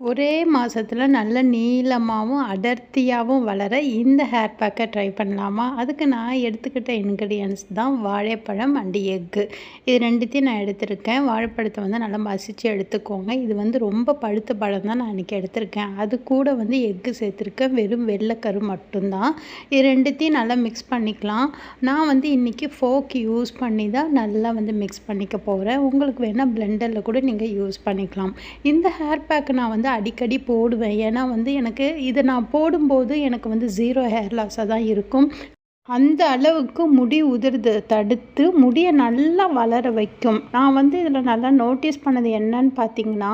ஒரே மாதத்துல நல்ல நீளமாகவும் அடர்த்தியாகவும் வளர இந்த ஹேர் பேக்கை ட்ரை பண்ணலாமா? அதுக்கு நான் எடுத்துக்கிட்ட இன்க்ரீடியன்ஸ் தான் வாழைப்பழம் அண்டு எக்கு இது ரெண்டுத்தையும் நான் எடுத்திருக்கேன். வாழைப்பழத்தை வந்து நல்லா மசித்து எடுத்துக்கோங்க. இது வந்து ரொம்ப பழுத்த பழம் தான் நான் இன்றைக்கி எடுத்திருக்கேன். அது கூட வந்து எக்கு சேர்த்துருக்கேன் வெறும் வெள்ளைக்கரு மட்டும்தான். இது ரெண்டுத்தையும் நல்லா மிக்ஸ் பண்ணிக்கலாம். நான் வந்து இன்றைக்கி ஃபோக் யூஸ் பண்ணி தான் நல்லா வந்து மிக்ஸ் பண்ணிக்க போகிறேன் உங்களுக்கு வேணால் பிளெண்டரில் கூட நீங்கள் யூஸ் பண்ணிக்கலாம். இந்த ஹேர் பேக்கை நான் வந்து அடிக்கடி போடுவேன். ஏன்னா வந்து எனக்கு இதை நான் போடும்போது எனக்கு வந்து ஜீரோ ஹேர் லாஸாக தான் இருக்கும். அந்த அளவுக்கு முடி உதிர்து தடுத்து முடியை நல்லா வளர வைக்கும். நான் வந்து இதில் நல்லா நோட்டீஸ் பண்ணது என்னன்னு பார்த்தீங்கன்னா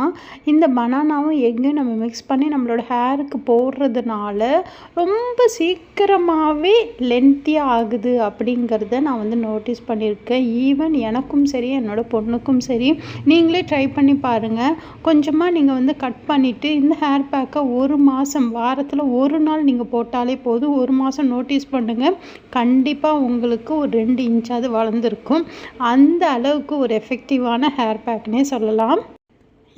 இந்த பனானாவும் எக்கையும் நம்ம மிக்ஸ் பண்ணி நம்மளோட ஹேருக்கு போடுறதுனால ரொம்ப சீக்கிரமாகவே லென்த்தியாக ஆகுது அப்படிங்கிறத நான் வந்து நோட்டீஸ் பண்ணியிருக்கேன். ஈவன் எனக்கும் சரி என்னோடய பொண்ணுக்கும் சரி நீங்களே ட்ரை பண்ணி பாருங்கள் கொஞ்சமாக நீங்கள் வந்து கட் பண்ணிவிட்டு இந்த ஹேர் பேக்கை ஒரு மாதம் வாரத்தில் ஒரு நாள் நீங்கள் போட்டாலே போதும். ஒரு மாதம் நோட்டீஸ் பண்ணுங்கள் கண்டிப்பாக உங்களுக்கு ஒரு ரெண்டு இன்ச்சாவது வளர்ந்துருக்கும். அந்த அளவுக்கு ஒரு எஃபெக்டிவான ஹேர் பேக்னே சொல்லலாம்.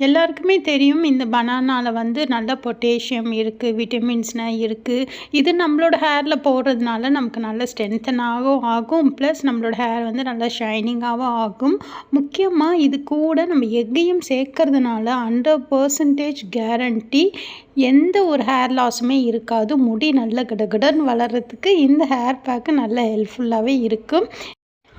எல்லாருக்குமே தெரியும் இந்த பனானாவில் வந்து நல்ல பொட்டேஷியம் இருக்குது விட்டமின்ஸ்னால் இருக்குது இது நம்மளோட ஹேரில் போடுறதுனால நமக்கு நல்ல ஸ்ட்ரென்த்தனாகவும் ஆகும். ப்ளஸ் நம்மளோட ஹேர் வந்து நல்லா ஷைனிங்காகவும் ஆகும். முக்கியமாக இது கூட நம்ம எக்கையும் சேர்க்கறதுனால ஹண்ட்ரட் பர்சன்டேஜ் கேரண்டி எந்த ஒரு ஹேர் லாஸுமே இருக்காது. முடி நல்ல கடகடன்னு வளர்கிறதுக்கு இந்த ஹேர் பேக்கு நல்ல ஹெல்ப்ஃபுல்லாகவே இருக்கும்.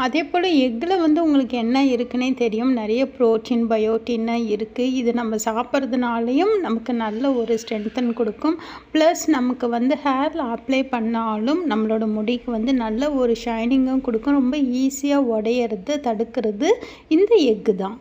அதே போல் எக்கில் வந்து உங்களுக்கு என்ன இருக்குன்னே தெரியும். நிறைய ப்ரோட்டீன் பயோட்டின்னு இருக்குது இது நம்ம சாப்பிட்றதுனாலையும் நமக்கு நல்ல ஒரு ஸ்ட்ரென்த்தன் கொடுக்கும். ப்ளஸ் நமக்கு வந்து ஹேரில் அப்ளை பண்ணாலும் நம்மளோட முடிக்கு வந்து நல்ல ஒரு ஷைனிங்கும் கொடுக்கும். ரொம்ப ஈஸியாக உடையிறது தடுக்கிறது இந்த எக்கு தான்.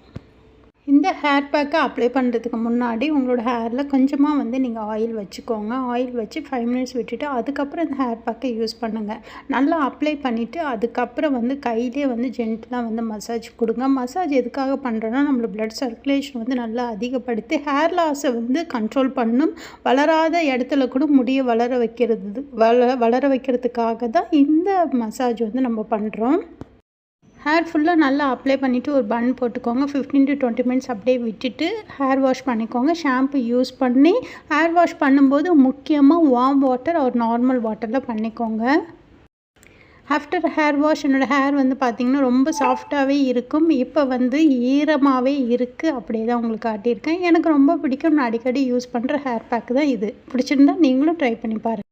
இந்த ஹேர் பேக்கை அப்ளை பண்ணுறதுக்கு முன்னாடி உங்களோட ஹேரில் கொஞ்சமாக வந்து நீங்கள் ஆயில் வச்சுக்கோங்க. ஆயில் வச்சு ஃபைவ் மினிட்ஸ் விட்டுட்டு அதுக்கப்புறம் இந்த ஹேர் பேக்கை யூஸ் பண்ணுங்கள் நல்லா அப்ளை பண்ணிவிட்டு அதுக்கப்புறம் வந்து கையிலே வந்து ஜென்டலாக வந்து மசாஜ் கொடுங்க. மசாஜ் எதுக்காக பண்ணுறோன்னா நம்மளோட ப்ளட் சர்க்குலேஷன் வந்து நல்லா அதிகப்படுத்தி ஹேர் லாஸை வந்து கண்ட்ரோல் பண்ணும். வளராத இடத்துல கூட முடிய வளர வைக்கிறது வள வளர வைக்கிறதுக்காக தான் இந்த மசாஜ் வந்து நம்ம பண்ணுறோம் ஹேர் ஃபுல்லாக நல்லா அப்ளை பண்ணிவிட்டு ஒரு பன் போட்டுக்கோங்க. ஃபிஃப்டீன் டு டுவெண்ட்டி மினிட்ஸ் அப்படியே விட்டுட்டு ஹேர் வாஷ் பண்ணிக்கோங்க. ஷாம்பு யூஸ் பண்ணி ஹேர் வாஷ் பண்ணும்போது முக்கியமாக வார்ம் வாட்டர் ஒரு நார்மல் வாட்டரில் பண்ணிக்கோங்க. ஆஃப்டர் ஹேர் வாஷ் என்னோடய ஹேர் வந்து பார்த்திங்கன்னா ரொம்ப சாஃப்டாகவே இருக்கும். இப்போ வந்து ஈரமாகவே இருக்குது அப்படியே தான் உங்களுக்கு காட்டியிருக்கேன். எனக்கு ரொம்ப பிடிக்கும். நான் அடிக்கடி யூஸ் பண்ணுற ஹேர் பேக் தான் இது. பிடிச்சிருந்தா நீங்களும் ட்ரை பண்ணி பாருங்கள்